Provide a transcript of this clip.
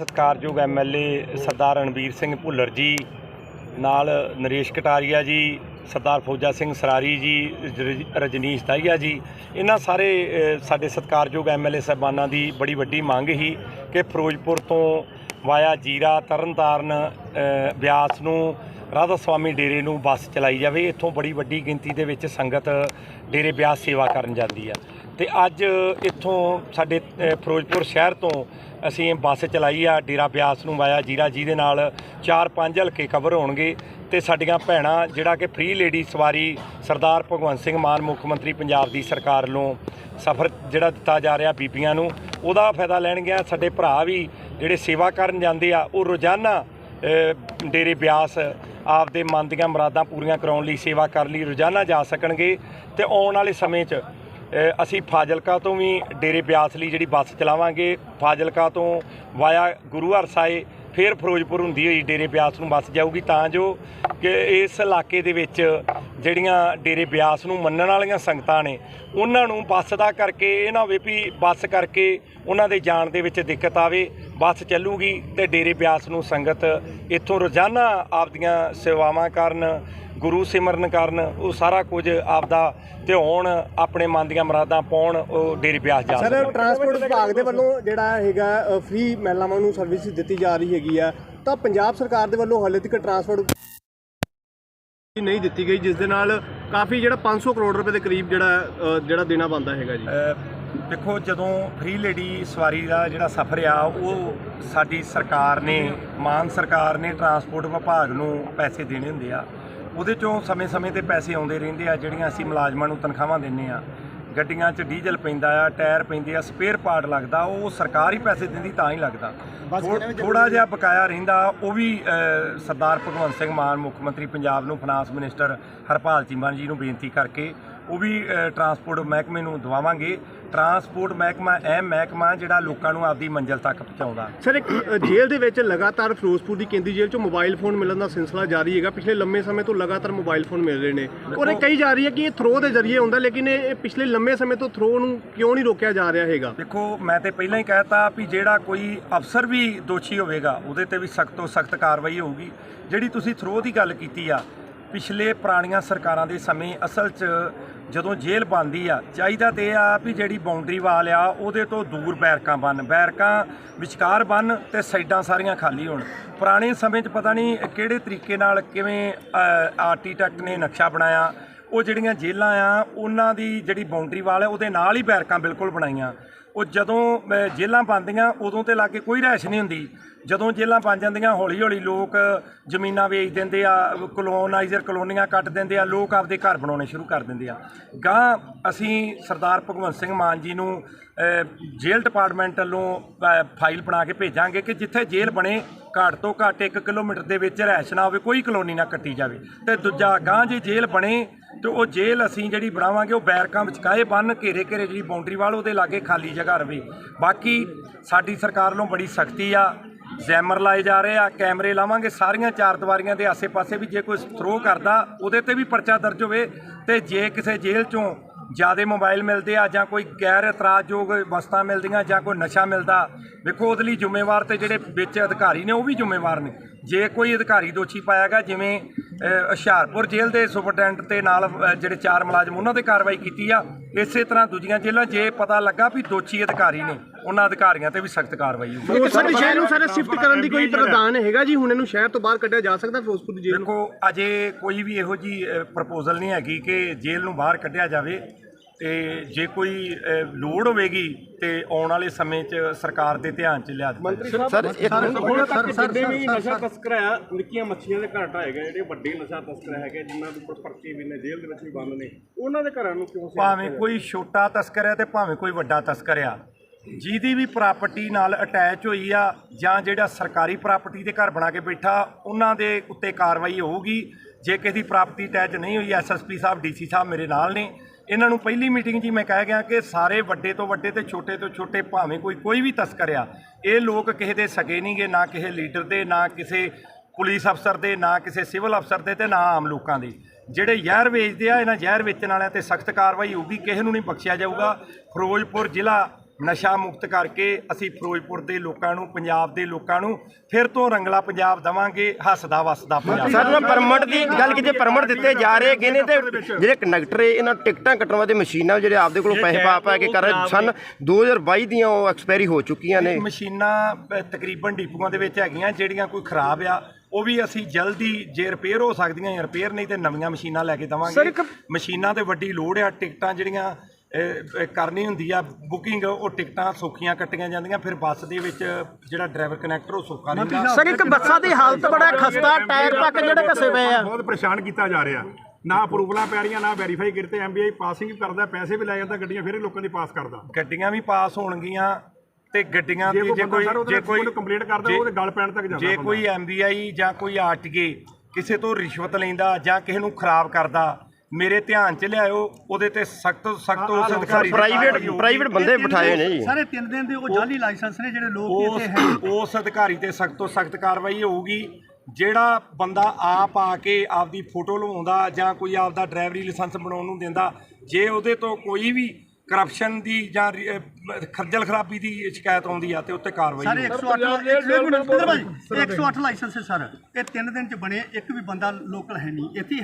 ਸਤਿਕਾਰਯੋਗ ਐਮਐਲਏ ਸਰਦਾਰ ਰਣਵੀਰ ਸਿੰਘ ਭੁੱਲਰ ਜੀ, ਨਾਲ ਨਰੇਸ਼ ਕਟਾਰੀਆ ਜੀ, ਸਰਦਾਰ ਫੌਜਾ ਸਿੰਘ ਸਰਾਰੀ ਜੀ ਰਜਨੀਸ਼ ਦਾਹੀਆ ਜੀ, ਇਹਨਾਂ ਸਾਰੇ ਸਾਡੇ ਸਤਿਕਾਰਯੋਗ ਐਮਐਲਏ ਸਾਹਿਬਾਨਾਂ ਦੀ ਬੜੀ ਵੱਡੀ ਮੰਗ ਹੀ ਕਿ ਫਿਰੋਜ਼ਪੁਰ ਤੋਂ ਵਾਇਆ ਜੀਰਾ, ਤਰਨਤਾਰਨ ਬਿਆਸ ਨੂੰ, ਰਾਧਾ ਸਵਾਮੀ ਡੇਰੇ ਨੂੰ ਬੱਸ ਚਲਾਈ ਜਾਵੇ। ਇੱਥੋਂ ਬੜੀ ਵੱਡੀ ਗਿਣਤੀ ਦੇ ਵਿੱਚ ਸੰਗਤ ਡੇਰੇ ਬਿਆਸ ਸੇਵਾ ਕਰਨ ਜਾਂਦੀ ਆ। ਤੇ ਅੱਜ ਇੱਥੋਂ ਸਾਡੇ ਫਿਰੋਜ਼ਪੁਰ ਸ਼ਹਿਰ ਤੋਂ ਅਸੀਂ ਬੱਸ ਚਲਾਈ ਆ, ਡੇਰਾ ਬਿਆਸ ਨੂੰ ਵਾਇਆ ਜੀਰਾ ਜੀ ਦੇ ਨਾਲ। 4-5 ਹਲਕੇ ਕਵਰ ਹੋਣਗੇ ਤੇ ਸਾਡੀਆਂ ਭੈਣਾਂ, ਜਿਹੜਾ ਕਿ ਫ੍ਰੀ ਲੇਡੀ ਸਵਾਰੀ ਸਰਦਾਰ ਭਗਵੰਤ ਸਿੰਘ ਮਾਨ, ਮੁੱਖ ਮੰਤਰੀ ਪੰਜਾਬ ਦੀ ਸਰਕਾਰ ਵੱਲੋਂ ਸਫ਼ਰ ਜਿਹੜਾ ਦਿੱਤਾ ਜਾ ਰਿਹਾ ਬੀਬੀਆਂ ਨੂੰ, ਉਹਦਾ ਫਾਇਦਾ ਲੈਣਗੇ ਸਾਡੇ ਭਰਾ ਵੀ ਜਿਹੜੇ ਸੇਵਾ ਕਰਨ ਜਾਂਦੇ ਆ, ਉਹ ਰੋਜ਼ਾਨਾ ਡੇਰੇ ਬਿਆਸ ਆਪਦੇ ਮਨ ਦੀਆਂ ਮੁਰਾਦਾਂ ਪੂਰੀਆਂ ਕਰਾਉਣ ਲਈ ਸੇਵਾ ਕਰਨ ਲਈ, ਰੋਜ਼ਾਨਾ ਜਾ ਸਕਣਗੇ। ਤੇ ਆਉਣ ਵਾਲੇ ਸਮੇਂ 'ਚ ਅਸੀਂ ਫਾਜ਼ਿਲਕਾ ਤੋਂ ਵੀ ਡੇਰੇ ਬਿਆਸ ਲਈ ਜਿਹੜੀ ਬੱਸ ਚਲਾਵਾਂਗੇ, ਫਾਜ਼ਿਲਕਾ ਤੋਂ ਵਾਇਆ ਗੁਰੂ ਹਰ ਹਰਸਾਏ ਫਿਰ ਫਿਰੋਜ਼ਪੁਰ ਹੁੰਦੀ ਹੋਈ ਡੇਰੇ ਬਿਆਸ ਨੂੰ ਬੱਸ ਜਾਊਗੀ, ਤਾਂ ਜੋ ਕਿ ਇਸ ਇਲਾਕੇ ਦੇ ਵਿੱਚ ਜਿਹੜੀਆਂ ਡੇਰੇ ਬਿਆਸ ਨੂੰ ਮੰਨਣ ਵਾਲੀਆਂ ਸੰਗਤਾਂ ਨੇ, ਉਹਨਾਂ ਨੂੰ ਬੱਸ ਦਾ ਕਰਕੇ, ਇਹ ਨਾ ਹੋਵੇ ਵੀ ਬੱਸ ਕਰਕੇ ਉਹਨਾਂ ਦੇ ਜਾਣ ਦੇ ਵਿੱਚ ਦਿੱਕਤ ਆਵੇ, ਬੱਸ ਚੱਲੂਗੀ ਤੇ ਡੇਰੇ ਬਿਆਸ ਨੂੰ ਸੰਗਤ ਇੱਥੋਂ ਰੋਜ਼ਾਨਾ ਆਪਦੀਆਂ ਸੇਵਾਵਾਂ ਕਰਨ ਗੁਰੂ ਸਿਮਰਨ ਕਰਨ ਉਹ ਸਾਰਾ ਕੁਝ ਆਪਦਾ ਧਿਆਉਣ ਆਪਣੇ ਮਨ ਦੀਆਂ ਮੁਰਾਦਾਂ ਪਾਉਣ ਉਹ ਡੇਰੇ ਬਿਆਸ ਜਾ ਸਰ ਟਰਾਂਸਪੋਰਟ ਵਿਭਾਗ ਦੇ ਵੱਲੋਂ ਜਿਹੜਾ ਹੈਗਾ ਫ੍ਰੀ ਮਹਿਲਾਵਾਂ ਨੂੰ ਸਰਵਿਸ ਦਿੱਤੀ ਜਾ ਰਹੀ ਹੈਗੀ ਆ। ਤਾਂ ਪੰਜਾਬ ਸਰਕਾਰ ਦੇ ਵੱਲੋਂ ਹਾਲੇ ਤੱਕ ਟਰਾਂਸਪੋਰਟ ਨਹੀਂ ਦਿੱਤੀ ਗਈ ਜਿਸ ਦੇ ਨਾਲ ਕਾਫੀ ਜਿਹੜਾ 500 ਕਰੋੜ ਰੁਪਏ ਦੇ ਕਰੀਬ ਜਿਹੜਾ ਜਿਹੜਾ ਦੇਣਾ ਬੰਦਾ ਹੈਗਾ ਜੀ। ਦੇਖੋ ਜਦੋਂ ਫ੍ਰੀ ਲੇਡੀ ਸਵਾਰੀ ਦਾ ਜਿਹੜਾ ਸਫ਼ਰ ਆ ਉਹ ਸਾਡੀ ਸਰਕਾਰ ਨੇ ਮਾਨ ਸਰਕਾਰ ਨੇ ਟਰਾਂਸਪੋਰਟ ਵਿਭਾਗ ਨੂੰ ਪੈਸੇ ਦੇਣੇ ਹੁੰਦੇ ਆ। ਉਹਦੇ ਚੋਂ ਸਮੇਂ-ਸਮੇਂ ਤੇ ਪੈਸੇ ਆਉਂਦੇ ਰਹਿੰਦੇ ਆ ਜਿਹੜੀਆਂ ਅਸੀਂ ਮੁਲਾਜ਼ਮਾਂ ਨੂੰ ਤਨਖਾਹਾਂ ਦਿੰਨੇ ਆ। ਗੱਡੀਆਂ 'ਚ ਡੀਜ਼ਲ ਪੈਂਦਾ ਆ ਟਾਇਰ ਪੈਂਦੇ ਆ ਸਪੇਅਰ ਪਾਰਟ ਲੱਗਦਾ ਉਹ ਸਰਕਾਰ ਹੀ ਪੈਸੇ ਦਿੰਦੀ ਤਾਂ ਹੀ ਲੱਗਦਾ। ਥੋੜਾ ਜਿਹਾ ਬਕਾਇਆ ਰਹਿੰਦਾ ਉਹ ਵੀ ਸਰਦਾਰ ਭਗਵੰਤ ਸਿੰਘ ਮਾਨ ਮੁੱਖ ਮੰਤਰੀ ਪੰਜਾਬ ਨੂੰ ਫਾਈਨਾਂਸ ਮਿਨਿਸਟਰ ਹਰਪਾਲ ਚੀਮਾ ਜੀ ਨੂੰ ਬੇਨਤੀ ਕਰਕੇ ਉਹ ਵੀ ਟਰਾਂਸਪੋਰਟ ਮਹਿਕਮੇ ਨੂੰ ਦਵਾਵਾਂਗੇ। ਟਰਾਂਸਪੋਰਟ ਮਹਿਕਮਾ ਇਹ ਮਹਿਕਮਾ ਜਿਹੜਾ ਲੋਕਾਂ ਨੂੰ ਆਪਦੀ ਮੰਜ਼ਿਲ ਤੱਕ ਪਹੁੰਚਾਉਂਦਾ। ਸਰ ਇੱਕ ਜੇਲ੍ਹ ਦੇ ਵਿੱਚ ਲਗਾਤਾਰ ਫਿਰੋਜ਼ਪੁਰ ਦੀ ਕੇਂਦਰੀ ਜੇਲ੍ਹ ਚੋਂ ਮੋਬਾਈਲ ਫੋਨ ਮਿਲਣ ਦਾ ਸਿਲਸਿਲਾ ਜਾਰੀ ਹੈਗਾ। ਪਿਛਲੇ ਲੰਮੇ ਸਮੇਂ ਤੋਂ ਲਗਾਤਾਰ ਮੋਬਾਈਲ ਫੋਨ ਮਿਲ ਰਹੇ ਨੇ। ਔਰ ਇਹ ਕਹੀ ਜਾ ਰਹੀ ਹੈ ਕਿ ਇਹ ਥਰੋ ਦੇ ਜ਼ਰੀਏ ਹੁੰਦਾ ਲੇਕਿਨ ਇਹ ਇਹ ਪਿਛਲੇ ਲੰਮੇ ਸਮੇਂ ਤੋਂ ਥਰੋ ਨੂੰ ਕਿਉਂ ਨਹੀਂ ਰੋਕਿਆ ਜਾ ਰਿਹਾ ਹੈਗਾ? ਦੇਖੋ ਮੈਂ ਤੇ ਪਹਿਲਾਂ ਹੀ ਕਹਿਤਾ ਵੀ ਜਿਹੜਾ ਕੋਈ ਅਫਸਰ ਵੀ ਦੋਸ਼ੀ ਹੋਵੇਗਾ ਉਹਦੇ ਤੇ ਵੀ ਸਖਤ ਤੋਂ ਸਖਤ ਕਾਰਵਾਈ ਹੋਊਗੀ। ਜਿਹੜੀ ਤੁਸੀਂ ਥਰੋ ਦੀ ਗੱਲ ਕੀਤੀ ਆ ਪਿਛਲੇ ਪੁਰਾਣੀਆਂ ਸਰਕਾਰਾਂ ਦੇ ਸਮੇਂ ਅਸਲ 'ਚ ਜਦੋਂ ਜੇਲ੍ਹ ਬਣਦੀ ਆ, ਚਾਹੀਦਾ ਤੇ ਇਹ ਆ ਵੀ ਜਿਹੜੀ ਬਾਉਂਡਰੀ ਵਾਲ ਆ, ਉਹਦੇ ਤੋਂ ਦੂਰ ਬੈਰਕਾਂ ਬਣ। ਬੈਰਕਾਂ ਵਿਚਕਾਰ ਬਣ ਤੇ ਸਾਈਡਾਂ ਸਾਰੀਆਂ ਖਾਲੀ ਹੋਣ। ਪੁਰਾਣੇ ਸਮੇਂ 'ਚ ਪਤਾ ਨਹੀਂ ਕਿਹੜੇ ਤਰੀਕੇ ਨਾਲ ਕਿਵੇਂ ਆਰਕੀਟੈਕਟ ਨੇ ਨਕਸ਼ਾ ਬਣਾਇਆ। ਉਹ ਜਿਹੜੀਆਂ ਜੇਲ੍ਹਾਂ ਆ, ਉਹਨਾਂ ਦੀ ਜਿਹੜੀ ਬਾਉਂਡਰੀ ਵਾਲ ਹੈ ਉਹਦੇ ਨਾਲ ਹੀ ਬੈਰਕਾਂ ਬਿਲਕੁਲ ਬਣਾਈਆਂ। ਉਹ ਜਦੋਂ ਅ, ਜੇਲ੍ਹਾਂ ਬਣਦੀਆਂ ਉਦੋਂ ਤੇ ਕੇ ਕੋਈ ਰਹਿਸ਼ ਨਹੀਂ ਹੁੰਦੀ। ਜਦੋਂ ਜੇਲ੍ਹਾਂ ਬਣ ਜਾਂਦੀਆਂ ਹੌਲੀ ਹੌਲੀ ਲੋਕ ਜ਼ਮੀਨਾਂ ਵੇਚ ਦਿੰਦੇ ਆ ਕਲੋਨਾਈਜ਼ਰ ਕਲੋਨੀਆਂ ਕੱਟ ਦਿੰਦੇ ਆ ਲੋਕ ਆਪਦੇ ਘਰ ਬਣਾਉਣੇ ਸ਼ੁਰੂ ਕਰ ਦਿੰਦੇ ਆ। ਗਾਂ ਅਸੀਂ ਸਰਦਾਰ ਭਗਵੰਤ ਸਿੰਘ ਮਾਨ ਜੀ ਨੂੰ ਜੇਲ੍ਹ ਡਿਪਾਰਟਮੈਂਟ ਵੱਲੋਂ ਫਾਈਲ ਬਣਾ ਕੇ ਭੇਜਾਂਗੇ ਕਿ ਜਿੱਥੇ ਜੇਲ੍ਹ ਬਣੇ ਘੱਟ ਤੋਂ ਘੱਟ 1 ਕਿਲੋਮੀਟਰ ਦੇ ਵਿੱਚ ਰਹਿਸ਼ ਨਾ ਹੋਵੇ, ਕੋਈ ਕਲੋਨੀ ਨਾ ਕੱਟੀ ਜਾਵੇ। ਤੇ ਦੂਜਾ ਗਾਂ ਜੇ ਜੇਲ੍ਹ ਬਣੇ, ਤੇ ਉਹ ਜੇਲ੍ਹ ਅਸੀਂ ਜਿਹੜੀ ਬਣਾਵਾਂਗੇ, ਉਹ ਬੈਰਕਾਂ ਵਿਚਕਾਏ ਬੰਨ ਘੇਰੇ ਘੇਰੇ ਜਿਹੜੀ ਬਾਉਂਡਰੀ ਵਾਲ, ਉਹਦੇ ਲਾਗੇ ਖਾਲੀ ਜਗ੍ਹਾ ਰਵੇ। ਬਾਕੀ ਸਾਡੀ ਸਰਕਾਰ ਵੱਲੋਂ ਬੜੀ ਸਖਤੀ ਆ, ਜੈਮਰ ਲਾਏ ਜਾ ਰਹੇ ਆ, ਕੈਮਰੇ ਲਾਵਾਂਗੇ, ਸਾਰੀਆਂ ਚਾਰ ਦੀਵਾਰੀਆਂ ਦੇ ਆਸੇ-ਪਾਸੇ ਵੀ ਜੇ ਕੋਈ ਥਰੋ ਕਰਦਾ, ਉਹਦੇ ਤੇ ਵੀ ਪਰਚਾ ਦਰਜ ਹੋਵੇ, ਤੇ ਜੇ ਕਿਸੇ ਜੇਲ੍ਹ ਚੋਂ ਜਿਆਦੇ ਮੋਬਾਈਲ ਮਿਲਦੇ ਆ ਜਾਂ ਕੋਈ ਗੈਰ ਇਤਰਾਜ਼ਯੋਗ ਵਸਤਾਂ ਮਿਲਦੀਆਂ ਜਾਂ ਕੋਈ ਨਸ਼ਾ ਮਿਲਦਾ, ਵੇਖੋ ਉਹਦੇ ਲਈ ਜ਼ਿੰਮੇਵਾਰ ਤੇ ਜਿਹੜੇ ਵਿੱਚ ਅਧਿਕਾਰੀ ਨੇ ਉਹ ਵੀ ਜ਼ਿੰਮੇਵਾਰ ਨੇ। ਜੇ ਕੋਈ ਅਧਿਕਾਰੀ ਦੋਸ਼ੀ ਪਾਇਆ ਗਿਆ ਜਿਵੇਂ ਹੁਸ਼ਿਆਰਪੁਰ ਜੇਲ੍ਹ ਦੇ ਸੁਪਰਡੈਂਟ ਤੇ ਨਾਲ ਜਿਹੜੇ ਚਾਰ ਮੁਲਾਜ਼ਮ ਉਹਨਾਂ ਤੇ ਕਾਰਵਾਈ ਕੀਤੀ ਆ ਇਸੇ ਤਰ੍ਹਾਂ ਦੂਜੀਆਂ ਜੇਲ੍ਹਾਂ ਜੇ ਪਤਾ ਲੱਗਾ ਵੀ ਦੋਸ਼ੀ ਅਧਿਕਾਰੀ ਨੇ ਉਹਨਾਂ ਅਧਿਕਾਰੀਆਂ ਤੇ ਵੀ ਸਖਤ ਕਾਰਵਾਈ ਹੋਊਗੀ। ਸ਼ਹਿਰ ਨੂੰ ਸਾਰੇ ਸ਼ਿਫਟ ਕਰਨ ਦੀ ਕੋਈ ਪ੍ਰਧਾਨ ਹੈਗਾ ਜੀ ਹੁਣ ਇਹਨੂੰ ਸ਼ਹਿਰ ਤੋਂ ਬਾਹਰ ਕੱਢਿਆ ਜਾ ਸਕਦਾ ਫਿਰੋਜ਼ਪੁਰ ਦੀ ਜੇਲ੍ਹ ਨੂੰ? ਦੇਖੋ ਅਜੇ ਕੋਈ ਵੀ ਇਹੋ ਜੀ ਪ੍ਰਪੋਜ਼ਲ ਨਹੀਂ ਹੈਗੀ ਕਿ ਜੇਲ੍ਹ ਨੂੰ ਬਾਹਰ ਕੱਢਿਆ ਜਾਵੇ। ਤੇ ਜੇ ਕੋਈ ਲੋੜ ਹੋਵੇਗੀ ਤੇ ਆਉਣ ਵਾਲੇ ਸਮੇਂ 'ਚ ਸਰਕਾਰ ਦੇ ਧਿਆਨ 'ਚ ਲਿਆ ਦਿੱਤਾ ਸਰ ਇੱਕ ਹੁਣ ਤੱਕ ਜਿੰਨੇ ਵੀ ਨਸ਼ਾ ਤਸਕਰ ਆ ਨਿੱਕੀਆਂ ਮੱਛੀਆਂ ਦੇ ਘਰ ਢਾਏਗਾ ਜਿਹੜੇ ਵੱਡੇ ਨਸ਼ਾ ਤਸਕਰ ਹੈਗੇ ਜਿਨ੍ਹਾਂ ਦੇ ਉੱਪਰ ਪਰਚੇ ਵੀ ਨੇ ਜੇਲ੍ਹ ਦੇ ਵਿੱਚ ਵੀ ਬੰਦ ਨੇ ਉਹਨਾਂ ਦੇ ਘਰਾਂ ਨੂੰ ਕਿਉਂ ਭਾਵੇਂ ਕੋਈ ਛੋਟਾ ਤਸਕਰ ਹੈ ਤੇ ਭਾਵੇਂ ਕੋਈ ਵੱਡਾ ਤਸਕਰ ਆ ਜਿਹਦੀ ਵੀ ਪ੍ਰਾਪਰਟੀ ਨਾਲ ਅਟੈਚ ਹੋਈ ਆ ਜਾਂ ਜਿਹੜਾ ਸਰਕਾਰੀ ਪ੍ਰਾਪਰਟੀ ਦੇ ਘਰ ਬਣਾ ਕੇ ਬੈਠਾ ਉਹਨਾਂ ਦੇ ਉੱਤੇ ਕਾਰਵਾਈ ਹੋਊਗੀ। ਜੇ ਕਿਸੇ ਦੀ ਪ੍ਰਾਪਰਟੀ ਅਟੈਚ ਨਹੀਂ ਹੋਈ ਐਸਐਸਪੀ ਸਾਹਿਬ ਡੀਸੀ ਸਾਹਿਬ ਮੇਰੇ ਨਾਲ ਨੇ ਇਹਨਾਂ ਨੂੰ ਪਹਿਲੀ ਮੀਟਿੰਗ 'ਚ ਹੀ ਮੈਂ ਕਹਿ ਗਿਆ ਕਿ ਸਾਰੇ ਵੱਡੇ ਤੋਂ ਵੱਡੇ ਤੇ ਛੋਟੇ ਤੋਂ ਛੋਟੇ ਭਾਵੇਂ ਕੋਈ ਕੋਈ ਵੀ ਤਸਕਰ ਆ, ਇਹ ਲੋਕ ਕਿਸੇ ਦੇ ਸਗੇ ਨਹੀਂਗੇ ਨਾ ਕਿਸੇ ਲੀਡਰ ਦੇ, ਨਾ ਕਿਸੇ ਪੁਲਿਸ ਅਫਸਰ ਦੇ, ਨਾ ਕਿਸੇ ਸਿਵਲ ਅਫਸਰ ਦੇ ਤੇ ਨਾ ਆਮ ਲੋਕਾਂ ਦੇ। ਜਿਹੜੇ ਜ਼ਹਿਰ ਵੇਚਦੇ ਆ, ਇਹਨਾਂ ਜ਼ਹਿਰ ਵੇਚਣ ਵਾਲਿਆਂ ਤੇ ਸਖਤ ਕਾਰਵਾਈ ਹੋਊਗੀ, ਕਿਸੇ ਨੂੰ ਨਹੀਂ ਬਖਸ਼ਿਆ ਜਾਊਗਾ। ਫਿਰੋਜ਼ਪੁਰ ਜ਼ਿਲ੍ਹਾ ਨਸ਼ਾ ਮੁਕਤ ਕਰਕੇ ਅਸੀਂ ਫਿਰੋਜ਼ਪੁਰ ਦੇ ਲੋਕਾਂ ਨੂੰ ਪੰਜਾਬ ਦੇ ਲੋਕਾਂ ਨੂੰ ਫਿਰ ਤੋਂ ਰੰਗਲਾ ਪੰਜਾਬ ਦਵਾਂਗੇ ਹੱਸਦਾ ਵਸਦਾ ਪੰਜਾਬ। ਸਰ ਮੈਂ ਪਰਮਿਟ ਦੀ ਗੱਲ ਕੀਤੀ ਪਰਮਿਟ ਦਿੱਤੇ ਜਾ ਰਹੇ ਹੈਗੇ ਨੇ ਤੇ ਜਿਹੜੇ ਕੰਡਕਟਰ ਇਹਨਾਂ ਨੂੰ ਟਿਕਟਾਂ ਕੱਟਣ ਵਾਸਤੇ ਮਸ਼ੀਨਾਂ ਜਿਹੜੇ ਆਪਦੇ ਕੋਲੋਂ ਪੈਸੇ ਪਾ ਪਾ ਕੇ ਕਰ ਰਹੇ ਸਨ 2022 ਦੀਆਂ ਉਹ ਐਕਸਪਾਇਰੀ ਹੋ ਚੁੱਕੀਆਂ ਨੇ। ਮਸ਼ੀਨਾਂ ਤਕਰੀਬਨ ਡਿਪੂਆਂ ਦੇ ਵਿੱਚ ਹੈਗੀਆਂ ਜਿਹੜੀਆਂ ਕੋਈ ਖਰਾਬ ਆ ਉਹ ਵੀ ਅਸੀਂ ਜਲਦੀ ਜੇ ਰਿਪੇਅਰ ਹੋ ਸਕਦੀਆਂ ਜਾਂ ਰਿਪੇਅਰ ਨਹੀਂ ਤੇ ਨਵੀਆਂ ਮਸ਼ੀਨਾਂ ਲੈ ਕੇ ਦਵਾਂਗੇ। ਮਸ਼ੀਨਾਂ ਤੇ ਵੱਡੀ ਲੋੜ ਆ ਟਿਕਟਾਂ ਜਿਹੜੀਆਂ ਕਰਨੀ ਹੁੰਦੀ ਆ ਬੁਕਿੰਗ ਉਹ ਟਿਕਟਾਂ ਸੌਖੀਆਂ ਕੱਟੀਆਂ ਜਾਂਦੀਆਂ ਫਿਰ ਬੱਸ ਦੇ ਵਿੱਚ ਜਿਹੜਾ ਡਰਾਈਵਰ ਕਨੈਕਟਰ ਉਹ ਸੌਖਾ ਨਹੀਂ ਹੁੰਦਾ। ਸਰ ਇੱਕ ਬੱਸਾਂ ਦੀ ਹਾਲਤ ਬੜਾ ਖਸਤਾ ਟਾਇਰ ਤੱਕ ਜਿਹੜੇ ਘਸੇ ਪਏ ਆ। ਬਹੁਤ ਪਰੇਸ਼ਾਨ ਕੀਤਾ ਜਾ ਰਿਹਾ। ਨਾ ਅਪਰੂਵਲਾਂ ਪੈ ਰਹੀਆਂ ਨਾ ਵੈਰੀਫਾਈ ਕਰਤੇ ਐਮਬੀਆਈ ਪਾਸਿੰਗ ਕਰਦਾ ਪੈਸੇ ਵੀ ਲੈ ਜਾਂਦਾ ਗੱਡੀਆਂ ਫਿਰ ਲੋਕਾਂ ਦੀ ਪਾਸ ਕਰਦਾ। ਗੱਡੀਆਂ ਵੀ ਪਾਸ ਹੋਣਗੀਆਂ ਤੇ ਗੱਡੀਆਂ ਦੀ ਜੇ ਕੋਈ ਜੇ ਕੋਈ ਕੰਪਲੀਟ ਕਰਦਾ ਉਹਦੇ ਗੱਲ ਪੈਣ ਤੱਕ ਜਾਂਦਾ ਜੇ। ਕੋਈ ਐਮਬੀਆਈ ਜਾਂ ਕੋਈ ਆਰਟੀਏ ਕਿਸੇ ਤੋਂ ਰਿਸ਼ਵਤ ਲੈਂਦਾ ਜਾਂ ਕਿਸੇ ਨੂੰ ਖਰਾਬ ਕਰਦਾ ਮੇਰੇ ਧਿਆਨ 'ਚ ਲਿਆਇਓ ਉਹਦੇ ਤੇ ਸਖਤ ਸਖਤ ਉਸ ਅਧਿਕਾਰੀ ਪ੍ਰਾਈਵੇਟ। ਪ੍ਰਾਈਵੇਟ ਬੰਦੇ ਬਿਠਾਏ ਨੇ ਜੀ। ਸਾਰੇ ਤਿੰਨ ਦਿਨ ਦੇ ਉਹ ਜਾਲੀ ਲਾਇਸੈਂਸ ਨੇ ਜਿਹੜੇ ਲੋਕ ਇੱਥੇ ਹੈ ਉਸ ਅਧਿਕਾਰੀ ਤੇ ਸਖਤ ਤੋਂ ਸਖਤ ਕਾਰਵਾਈ ਹੋਊਗੀ। ਜਿਹੜਾ ਬੰਦਾ ਆਪ ਆ ਕੇ ਆਪਦੀ ਫੋਟੋ ਲਵਾਉਂਦਾ ਜਾਂ ਕੋਈ ਆਪਦਾ ਡਰਾਈਵਰੀ ਲਾਇਸੈਂਸ ਬਣਾਉਣ ਨੂੰ ਦਿੰਦਾ ਜੇ ਉਹਦੇ ਤੋਂ ਕੋਈ ਵੀ ਕਰਪਸ਼ਨ ਦੀ ਜਾਂ ਖੱਜਲ ਖਰਾਬੀ ਦੀ ਸ਼ਿਕਾਇਤ ਆਉਂਦੀ ਆ ਤੇ ਉੱਤੇ ਕਾਰਵਾਈ ਸਾਰੇ ਹੋਊਗੀ। 108 108 108 ਲਾਇਸੈਂਸ ਹੈ ਸਰ। ਇਹ ਤਿੰਨ ਦਿਨ ਚ ਬਣੇ ਇੱਕ ਵੀ ਬੰਦਾ ਲੋਕਲ ਹੈ ਨਹੀਂ ਇੱਥੇ